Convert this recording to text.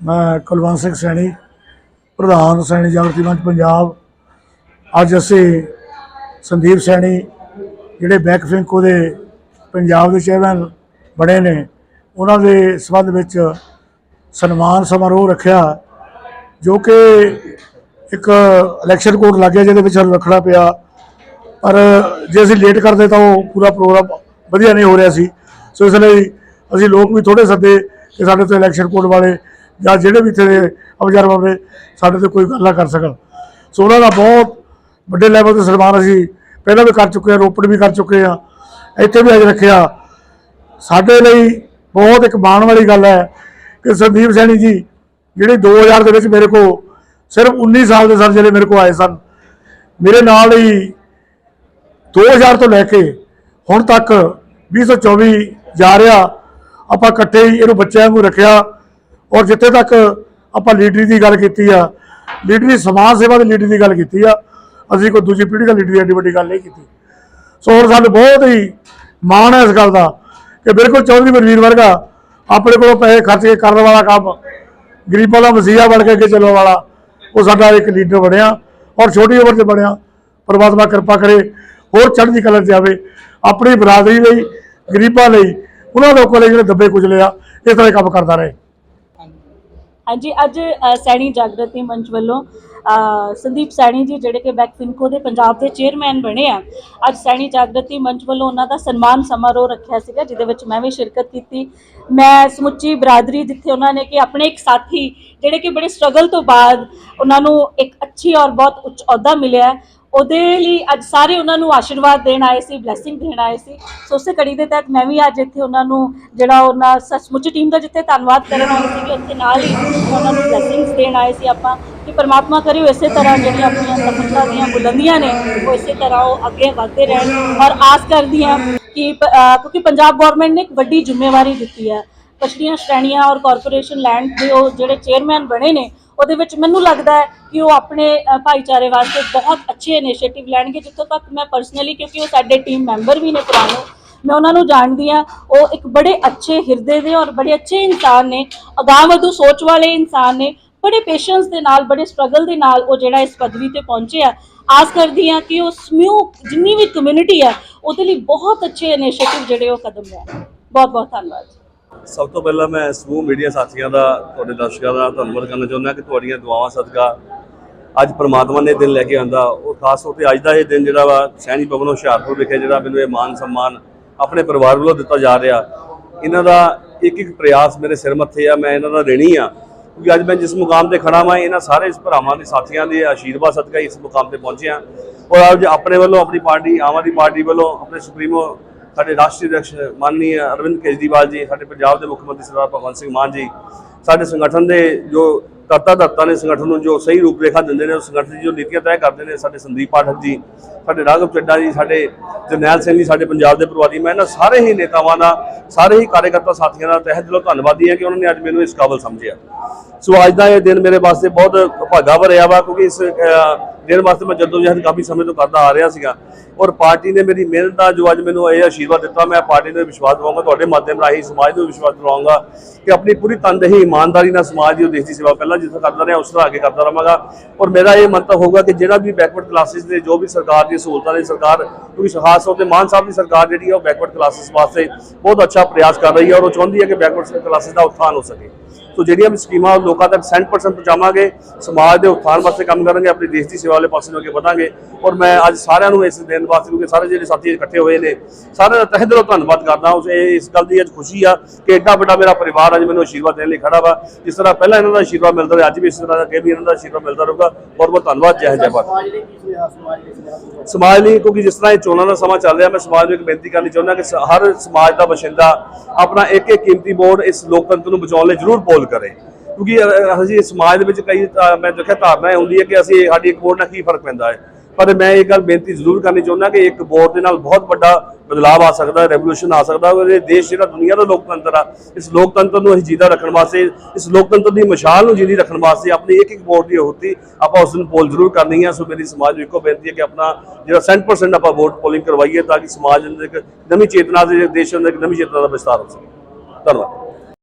ਮੈਂ ਕੁਲਵੰਤ ਸਿੰਘ ਸੈਣੀ, ਪ੍ਰਧਾਨ ਸੈਣੀ ਜਾਗਰਤੀ ਮੰਚ ਪੰਜਾਬ। ਅੱਜ ਅਸੀਂ ਸੰਦੀਪ ਸੈਣੀ, ਜਿਹੜੇ ਬੈਕ ਫਿੰਕੋ ਦੇ ਪੰਜਾਬ ਦੇ ਚੇਅਰਮੈਨ ਬਣੇ ਨੇ, ਉਹਨਾਂ ਦੇ ਸੰਬੰਧ ਵਿੱਚ ਸਨਮਾਨ ਸਮਾਰੋਹ ਰੱਖਿਆ, ਜੋ ਕਿ ਇੱਕ ਇਲੈਕਸ਼ਨ ਕੋਡ ਲੱਗਿਆ ਜਿਹਦੇ ਵਿੱਚ ਸਾਨੂੰ ਰੱਖਣਾ ਪਿਆ। ਪਰ ਜੇ ਅਸੀਂ ਲੇਟ ਕਰਦੇ ਤਾਂ ਉਹ ਪੂਰਾ ਪ੍ਰੋਗਰਾਮ ਵਧੀਆ ਨਹੀਂ ਹੋ ਰਿਹਾ ਸੀ। ਸੋ ਇਸ ਲਈ ਅਸੀਂ ਲੋਕ ਵੀ ਥੋੜੇ ਸੱਦੇ ਕਿ ਸਾਡੇ ਤੋਂ ਇਲੈਕਸ਼ਨ ਕੋਡ ਵਾਲੇ ਜਾਂ ਜਿਹੜੇ ਵੀ ਇੱਥੇ ਦੇ ਅਬਜ਼ਰਵਰ ਨੇ ਸਾਡੇ ਤੇ ਕੋਈ ਗੱਲ ਨਾ ਕਰ ਸਕਣ। ਸੋ ਉਹਨਾਂ ਦਾ ਬਹੁਤ ਵੱਡੇ ਲੈਵਲ ਤੇ ਸਨਮਾਨ ਅਸੀਂ ਪਹਿਲਾਂ ਵੀ ਕਰ ਚੁੱਕੇ ਹਾਂ, ਰੋਪੜ ਵੀ ਕਰ ਚੁੱਕੇ ਹਾਂ, ਇੱਥੇ ਵੀ ਅੱਜ ਰੱਖਿਆ। ਸਾਡੇ ਲਈ ਬਹੁਤ ਇੱਕ ਮਾਣ ਵਾਲੀ ਗੱਲ ਹੈ ਕਿ ਸੰਦੀਪ ਸੈਣੀ ਜੀ, ਜਿਹੜੇ 2000 ਦੇ ਵਿੱਚ ਮੇਰੇ ਕੋਲ ਸਿਰਫ 19 ਸਾਲ ਦੇ ਸਰ ਜਿਹੜੇ ਮੇਰੇ ਕੋਲ ਆਏ ਸਨ। ਮੇਰੇ ਨਾਲ ਹੀ 2000 ਤੋਂ ਲੈ ਕੇ ਹੁਣ ਤੱਕ 2024 ਜਾ ਰਿਹਾ। ਆਪਾਂ ਇਕੱਠੇ ਹੀ ਇਹਨੂੰ ਬੱਚਿਆਂ ਨੂੰ ਰੱਖਿਆ। ਔਰ ਜਿੱਥੇ ਤੱਕ ਆਪਾਂ ਲੀਡਰੀ ਦੀ ਗੱਲ ਕੀਤੀ ਆ, ਲੀਡਰੀ ਸਮਾਜ ਸੇਵਾ ਦੀ ਲੀਡਰੀ ਦੀ ਗੱਲ ਕੀਤੀ ਆ, ਅਸੀਂ ਕੋਈ ਦੂਜੀ ਪੀੜ੍ਹੀ ਦਾ ਲੀਡਰ ਦੀ ਐਡੀ ਵੱਡੀ ਗੱਲ ਨਹੀਂ ਕੀਤੀ। ਸੋ ਹੁਣ ਸਾਨੂੰ ਬਹੁਤ ਹੀ ਮਾਣ ਹੈ ਇਸ ਗੱਲ ਦਾ ਕਿ ਬਿਲਕੁਲ ਚੌਧਰੀ ਬਲਵੀਰ ਵਰਗਾ ਆਪਣੇ ਕੋਲੋਂ ਪੈਸੇ ਖਰਚ ਕੇ ਕਰਨ ਵਾਲਾ ਕੰਮ, ਗਰੀਬਾਂ ਦਾ ਮਸੀਹਾ ਬਣ ਕੇ ਅੱਗੇ ਚੱਲਣ ਵਾਲਾ, ਉਹ ਸਾਡਾ ਇੱਕ ਲੀਡਰ ਬਣਿਆ ਔਰ ਛੋਟੀ ਉਮਰ 'ਚ ਬਣਿਆ। ਪਰਮਾਤਮਾ ਕਿਰਪਾ ਕਰੇ, ਹੋਰ ਚੜ੍ਹਦੀ ਕਲਾ 'ਚ ਜਾਵੇ, ਆਪਣੀ ਬਰਾਦਰੀ ਲਈ, ਗਰੀਬਾਂ ਲਈ, ਉਹਨਾਂ ਲੋਕਾਂ ਲਈ ਜਿਹੜੇ ਦੱਬੇ ਕੁਚਲੇ ਆ, ਇਸ ਤਰ੍ਹਾਂ ਹੀ ਕੰਮ ਕਰਦਾ ਰਹੇ। ਹਾਂਜੀ ਅੱਜ ਅ, ਸੈਣੀ ਜਾਗਰਤੀ ਮੰਚ ਵੱਲੋਂ ਅ, ਸੰਦੀਪ ਸੈਣੀ ਜੀ ਜਿਹੜੇ ਕਿ ਬੈਕ ਫਿਨਕੋ ਦੇ ਪੰਜਾਬ ਦੇ ਚੇਅਰਮੈਨ ਬਣੇ ਆ ਅੱਜ ਸੈਣੀ ਜਾਗਰਤੀ ਮੰਚ ਵੱਲੋਂ ਉਹਨਾਂ ਦਾ ਸਨਮਾਨ ਸਮਾਰੋਹ ਰੱਖਿਆ ਸੀਗਾ ਜਿਹਦੇ ਵਿੱਚ ਮੈਂ ਵੀ ਸ਼ਿਰਕਤ ਕੀਤੀ। ਮੈਂ ਸਮੁੱਚੀ ਬਰਾਦਰੀ ਜਿੱਥੇ ਉਹਨਾਂ ਨੇ ਕਿ ਆਪਣੇ ਇੱਕ ਸਾਥੀ ਜਿਹੜੇ ਕਿ ਬੜੇ ਸਟਰਗਲ ਤੋਂ ਬਾਅਦ ਉਹਨਾਂ ਨੂੰ ਇੱਕ ਅੱਛੀ ਔਰ ਬਹੁਤ ਉੱਚ ਅਹੁਦਾ ਮਿਲਿਆ ਹੈ, ਉਹਦੇ ਲਈ ਅੱਜ ਸਾਰੇ ਉਹਨਾਂ ਨੂੰ ਆਸ਼ੀਰਵਾਦ ਦੇਣ ਆਏ ਸੀ ਬਲੇਸਿੰਗ ਦੇਣ ਆਏ ਸੀ। ਸੋ ਉਸੇ ਕੜੀ ਦੇ ਤਹਿਤ ਮੈਂ ਵੀ ਅੱਜ ਇੱਥੇ ਉਹਨਾਂ ਨੂੰ ਜਿਹੜਾ ਉਹਨਾਂ ਸੱਚਮੁੱਚ ਟੀਮ ਦਾ ਜਿੱਥੇ ਧੰਨਵਾਦ ਕਰਨ ਆਏ ਸੀਗੇ, ਉੱਥੇ ਨਾਲ ਹੀ ਉਹਨਾਂ ਨੂੰ ਬਲੇਸਿੰਗਸ ਦੇਣ ਆਏ ਸੀ ਆਪਾਂ ਕਿ ਪਰਮਾਤਮਾ ਕਰੇ ਉਹ ਇਸੇ ਤਰ੍ਹਾਂ ਜਿਹੜੀਆਂ ਆਪਣੀਆਂ ਸਫਲਤਾ ਦੀਆਂ ਬੁਲੰਦੀਆਂ ਨੇ, ਉਹ ਇਸੇ ਤਰ੍ਹਾਂ ਉਹ ਅੱਗੇ ਵਧਦੇ ਰਹਿਣ। ਔਰ ਆਸ ਕਰਦੀ ਹਾਂ ਕਿ ਕਿਉਂਕਿ ਪੰਜਾਬ ਗਵਰਨਮੈਂਟ ਨੇ ਇੱਕ ਵੱਡੀ ਜ਼ਿੰਮੇਵਾਰੀ ਦਿੱਤੀ ਹੈ। ਪਛੜੀਆਂ ਸ਼੍ਰੇਣੀਆਂ ਔਰ ਕਾਰਪੋਰੇਸ਼ਨ ਲੈਂਡ ਦੇ ਉਹ ਜਿਹੜੇ ਚੇਅਰਮੈਨ ਬਣੇ ਨੇ ਉਹਦੇ ਵਿੱਚ ਮੈਨੂੰ ਲੱਗਦਾ ਹੈ ਕਿ ਉਹ ਆਪਣੇ ਭਾਈਚਾਰੇ ਵਾਸਤੇ ਬਹੁਤ ਅੱਛੇ ਇਨੀਸ਼ੀਏਟਿਵ ਲੈਣਗੇ ਜਿੱਥੋਂ ਤੱਕ ਮੈਂ ਪਰਸਨਲੀ ਕਿਉਂਕਿ ਉਹ ਸਾਡੇ ਟੀਮ ਮੈਂਬਰ ਵੀ ਨੇ ਪੁਰਾਣੇ, ਮੈਂ ਉਹਨਾਂ ਨੂੰ ਜਾਣਦੀ ਆ ਉਹ ਇੱਕ ਬੜੇ ਅੱਛੇ ਹਿਰਦੇ ਦੇ ਔਰ ਬੜੇ ਅੱਛੇ ਇਨਸਾਨ ਨੇ ਅਗਾਂਹਵਧੂ ਸੋਚ ਵਾਲੇ ਇਨਸਾਨ ਨੇ, ਬੜੇ ਪੇਸ਼ੈਂਸ ਦੇ ਨਾਲ, ਬੜੇ ਸਟਰਗਲ ਦੇ ਨਾਲ ਉਹ ਜਿਹੜਾ ਇਸ ਪਦਵੀ ਤੇ ਪਹੁੰਚੇ ਆ। ਆਸ ਕਰਦੀ ਆ ਕਿ ਉਹ ਸਮੂਹ, ਜਿੰਨੀ ਵੀ ਕਮਿਊਨਿਟੀ ਆ ਉਹਦੇ ਲਈ ਬਹੁਤ ਅੱਛੇ ਇਨੀਸ਼ੀਏਟਿਵ ਜਿਹੜੇ ਉਹ ਕਦਮ ਲੈਣ। ਬਹੁਤ ਬਹੁਤ ਧੰਨਵਾਦ। ਸਭ ਤੋਂ ਪਹਿਲਾਂ ਮੈਂ ਸਮੂਹ ਮੀਡੀਆ ਸਾਥੀਆਂ ਦਾ, ਤੁਹਾਡੇ ਦਰਸ਼ਕਾਂ ਦਾ ਧੰਨਵਾਦ ਕਰਨਾ ਚਾਹੁੰਦਾ ਕਿ ਤੁਹਾਡੀਆਂ ਦੁਆਵਾਂ ਸਦਕਾ ਅੱਜ ਪ੍ਰਮਾਤਮਾ ਨੇ ਦਿਨ ਲੈ ਕੇ ਆਂਦਾ। ਉਹ ਖਾਸ ਤੌਰ ਤੇ ਅੱਜ ਦਾ ਇਹ ਦਿਨ ਜਿਹੜਾ ਵਾ ਸੈਣੀ ਭਵਨ ਹੁਸ਼ਿਆਰਪੁਰ ਵਿਖੇ ਜਿਹੜਾ ਮੈਨੂੰ ਇਹ ਮਾਨ ਸਨਮਾਨ ਆਪਣੇ ਪਰਿਵਾਰ ਵੱਲੋਂ ਦਿੱਤਾ ਜਾ ਰਿਹਾ। ਇਹਨਾਂ ਦਾ ਇੱਕ ਇੱਕ ਪ੍ਰਯਾਸ ਮੇਰੇ ਸਿਰ ਮੱਥੇ ਆ, ਮੈਂ ਇਹਨਾਂ ਦਾ ਦੇਣੀ ਆ। ਕਿਉਂਕਿ ਅੱਜ ਮੈਂ ਜਿਸ ਮੁਕਾਮ ਤੇ ਖੜਾ ਵਾਂ, ਇਹਨਾਂ ਸਾਰੇ ਭਰਾਵਾਂ ਦੇ ਸਾਥੀਆਂ ਦੇ ਆਸ਼ੀਰਵਾਦ ਸਦਕਾ ਇਸ ਮੁਕਾਮ ਤੇ ਪਹੁੰਚਿਆ ਔਰ ਅੱਜ ਆਪਣੇ ਵੱਲੋਂ ਆਪਣੀ ਪਾਰਟੀ, ਆਮ ਆਦਮੀ ਪਾਰਟੀ ਵੱਲੋਂ ਆਪਣੇ ਸੁਪਰੀਮੋ ਸਾਡੇ ਰਾਸ਼ਟਰੀ ਅਧਿਕਸ਼ ਮਾਨਨੀय ਅਰਵਿੰਦ ਕੇਜਰੀਵਾਲ ਜੀ, ਸਾਡੇ ਪੰਜਾਬ ਦੇ ਮੁੱਖ ਮੰਤਰੀ ਸਰਦਾਰ ਭਗਵੰਤ ਸਿੰਘ ਮਾਨ ਜੀ, ਸਾਡੇ ਸੰਗਠਨ ਦੇ ਜੋ ਕਰਤਾ ਧਰਤਾ ਨੇ ਸੰਗਠਨ ਨੂੰ ਜੋ ਸਹੀ ਰੂਪਰੇਖਾ ਦਿੰਦੇ ਨੇ, ਉਹ ਸੰਗਠਨ ਦੀ ਜੋ ਨੀਤੀਆਂ ਤੈਅ ਕਰਦੇ ਨੇ, ਸਾਡੇ ਸੰਦੀਪ ਪਾਠਕ ਜੀ, ਸਾਡੇ ਰਾਘਵ ਚੱਡਾ ਜੀ, ਸਾਡੇ ਜਰਨੈਲ ਸਿੰਘ ਜੀ, ਸਾਡੇ ਪੰਜਾਬ ਦੇ ਪ੍ਰਵਾਦੀ, ਮੈਂ ਇਹਨਾਂ ਸਾਰੇ ਹੀ ਨੇਤਾਵਾਂ ਦਾ ਸਾਰੇ ਹੀ ਕਾਰਜਕਰਤਾ ਸਾਥੀਆਂ ਦਾ ਤਹਿ ਦਿਲੋਂ ਧੰਨਵਾਦੀ ਹਾਂ ਕਿ ਉਹਨਾਂ ਨੇ ਅੱਜ ਮੈਨੂੰ ਇਸ ਕਾਬਲ ਸਮਝਿਆ। ਸੋ ਅੱਜ ਦਾ ਇਹ ਦਿਨ ਮੇਰੇ ਵਾਸਤੇ ਬਹੁਤ ਭਾਗਾ ਭਰਿਆ ਵਾ, ਕਿਉਂਕਿ ਇਸ ਅਹ, ਵਾਸਤੇ ਮੈਂ ਜਦੋਂ ਜਦੋਜਹਿਦ ਕਾਫੀ ਸਮੇਂ ਤੋਂ ਕਰਦਾ ਆ ਰਿਹਾ ਸੀਗਾ ਔਰ ਪਾਰਟੀ ਨੇ ਮੇਰੀ ਮਿਹਨਤ ਦਾ ਜੋ ਅੱਜ ਮੈਨੂੰ ਇਹ ਆਸ਼ੀਰਵਾਦ ਦਿੱਤਾ ਮੈਂ ਪਾਰਟੀ ਨੂੰ ਵਿਸ਼ਵਾਸ ਦਿਵਾਉਂਗਾ ਤੁਹਾਡੇ ਮਾਧਿਅਮ ਰਾਹੀਂ ਸਮਾਜ ਨੂੰ ਵਿਸ਼ਵਾਸ ਦਿਵਾਉਂਗਾ ਕਿ ਆਪਣੀ ਪੂਰੀ ਤਨਦੇਹੀ ਇਮਾਨਦਾਰੀ ਨਾਲ ਸਮਾਜ ਦੀ ਉਹ ਦੇਸ਼ ਦੀ ਸੇਵਾ ਪਹਿਲਾਂ ਜਿੱਥੇ ਕਰਦਾ ਰਿਹਾ ਉਸ ਤਰ੍ਹਾਂ ਅੱਗੇ ਕਰਦਾ ਰਹਾਂਗਾ। ਔਰ ਮੇਰਾ ਇਹ ਮੰਤਵ ਹੋਊਗਾ ਕਿ ਜਿਹੜਾ ਵੀ ਬੈਕਵਰਡ ਕਲਾਸਿਸ ਦੇ ਜੋ ਵੀ ਸਰਕਾਰ ਦੀ ਸਹੂਲਤਾਂ ਨੇ ਸਰਕਾਰ ਕਿਉਂਕਿ ਖਾਸ ਤੌਰ ਤੇ ਮਾਨ ਸਾਹਿਬ ਦੀ ਸਰਕਾਰ ਜਿਹੜੀ ਹੈ ਉਹ ਬੈਕਵਰਡ ਕਲਾਸਿਸ ਵਾਸਤੇ ਬਹੁਤ ਅੱਛਾ ਪ੍ਰਯਾਸ ਕਰ ਰਹੀ ਹੈ ਔਰ ਉਹ ਚਾਹੁੰਦੀ ਹੈ ਕਿ ਬੈਕਵਰਡ ਕਲਾਸਿਸ ਦਾ ਉਤਥਾਨ ਹੋ ਸਕੇ। ਸੋ ਜਿਹੜੀਆਂ ਵੀ ਸਕੀਮਾਂ ਲੋਕਾਂ ਤੱਕ 100% ਪਹੁੰਚਾਵਾਂਗੇ ਸਮਾਜ ਦੇ ਉਤਥਾਨ ਵਾਸਤੇ ਕੰਮ ਕਰਾਂਗੇ ਆਪਣੀ ਦੇਸ਼ ਦੀ ਸੇਵਾ ਵਾਲੇ ਪਾਸੇ ਨੂੰ ਅੱਗੇ ਵਧਾਂਗੇ। ਔਰ ਮੈਂ ਅੱਜ ਸਾਰਿਆਂ ਨੂੰ ਇਸ ਦਿਨ ਵਾਸਤੇ ਕਿਉਂਕਿ ਸਾਰੇ ਜਿਹੜੇ ਸਾਥੀ ਇਕੱਠੇ ਹੋਏ ਨੇ ਸਾਰਿਆਂ ਦਾ ਤਹਿ ਦਿਲੋਂ ਧੰਨਵਾਦ ਕਰਦਾ ਉਸ ਇਸ ਗੱਲ ਦੀ ਅੱਜ ਖੁਸ਼ੀ ਆ ਕਿ ਐਡਾ ਵੱਡਾ ਮੇਰਾ ਪਰਿਵਾਰ ਅੱਜ ਮੈਨੂੰ ਆਸ਼ੀਰਵਾਦ ਦੇਣ ਲਈ ਖੜਾ ਵਾ। ਜਿਸ ਤਰ੍ਹਾਂ ਪਹਿਲਾਂ ਇਹਨਾਂ ਦਾ ਆਸ਼ੀਰਵਾਦ ਮਿਲਦਾ ਰਿਹਾ ਅੱਜ ਵੀ ਇਸ ਤਰ੍ਹਾਂ ਦਾ ਅੱਗੇ ਵੀ ਇਹਨਾਂ ਦਾ ਆਸ਼ੀਰਵਾਦ ਮਿਲਦਾ ਰਹੂਗਾ। ਬਹੁਤ ਬਹੁਤ ਧੰਨਵਾਦ ਜੈ ਹਿੰਦ ਜੈ ਭਾਰਤ। ਸਮਾਜ ਲਈ ਕੀ ਕਿਉਂਕਿ ਜਿਸ ਤਰ੍ਹਾਂ ਇਹ ਚੋਣਾਂ ਦਾ ਸਮਾਂ ਚੱਲ ਰਿਹਾ ਮੈਂ ਸਮਾਜ ਨੂੰ ਇੱਕ ਬੇਨਤੀ ਕਰਨੀ ਚਾਹੁੰਦਾ ਕਿ ਹਰ ਸਮਾਜ ਦਾ ਬਸ਼ਿੰਦਾ ਆਪਣਾ ਇੱਕ ਇੱਕ ਕੀਮਤੀ ਵੋਟ ਇਸ ਲੋਕਤੰਤਰ ਨੂੰ ਬਚਾਉਣ ਲਈ ਜ਼ਰੂਰ ਪੋਲ ਕਰੇ। ਕਿਉਂਕਿ ਅਸੀਂ ਸਮਾਜ ਦੇ ਵਿੱਚ ਕਈ ਮੈਂ ਦੇਖਿਆ ਧਾਰਨਾ ਹੁੰਦੀ ਹੈ ਕਿ ਅਸੀਂ ਸਾਡੀ ਇੱਕ ਵੋਟ ਨਾਲ ਕੀ ਫ਼ਰਕ ਪੈਂਦਾ ਹੈ। ਪਰ ਮੈਂ ਇਹ ਗੱਲ ਬੇਨਤੀ ਜ਼ਰੂਰ ਕਰਨੀ ਚਾਹੁੰਦਾ ਕਿ ਇੱਕ ਵੋਟ ਦੇ ਨਾਲ ਬਹੁਤ ਵੱਡਾ ਬਦਲਾਅ ਆ ਸਕਦਾ ਹੈ ਰੈਵੋਲੂਸ਼ਨ ਆ ਸਕਦਾ ਹੈ ਦੇਸ਼ ਜਿਹੜਾ ਦੁਨੀਆ ਦਾ ਲੋਕਤੰਤਰ ਆ, ਇਸ ਲੋਕਤੰਤਰ ਨੂੰ ਅਸੀਂ ਜੀਦਾ ਰੱਖਣ ਵਾਸਤੇ, ਇਸ ਲੋਕਤੰਤਰ ਦੀ ਮਸ਼ਾਲ ਨੂੰ ਜੀਦੀ ਰੱਖਣ ਵਾਸਤੇ ਆਪਣੀ ਇੱਕ ਇੱਕ ਵੋਟ ਦੀ ਹੋਤੀ, ਆਪਾਂ ਉਸ ਨੂੰ ਪੋਲ ਜ਼ਰੂਰ ਕਰਨੀ ਹੈ। ਸੋ ਮੇਰੀ ਸਮਾਜ ਨੂੰ ਇੱਕੋ ਬੇਨਤੀ ਹੈ ਕਿ ਆਪਣਾ ਜਿਹੜਾ 100% ਆਪਾਂ ਵੋਟ ਪੋਲਿੰਗ ਕਰਵਾਈਏ ਤਾਂ ਕਿ ਸਮਾਜ ਅੰਦਰ ਇੱਕ ਨਵੀਂ ਚੇਤਨਾ ਦੇ ਦੇਸ਼ ਅੰਦਰ ਇੱਕ ਨਵੀਂ ਚੇਤਨਾ ਦਾ ਵਿਸਤਾਰ ਹੋ ਸਕੇ। ਧੰਨਵਾਦ।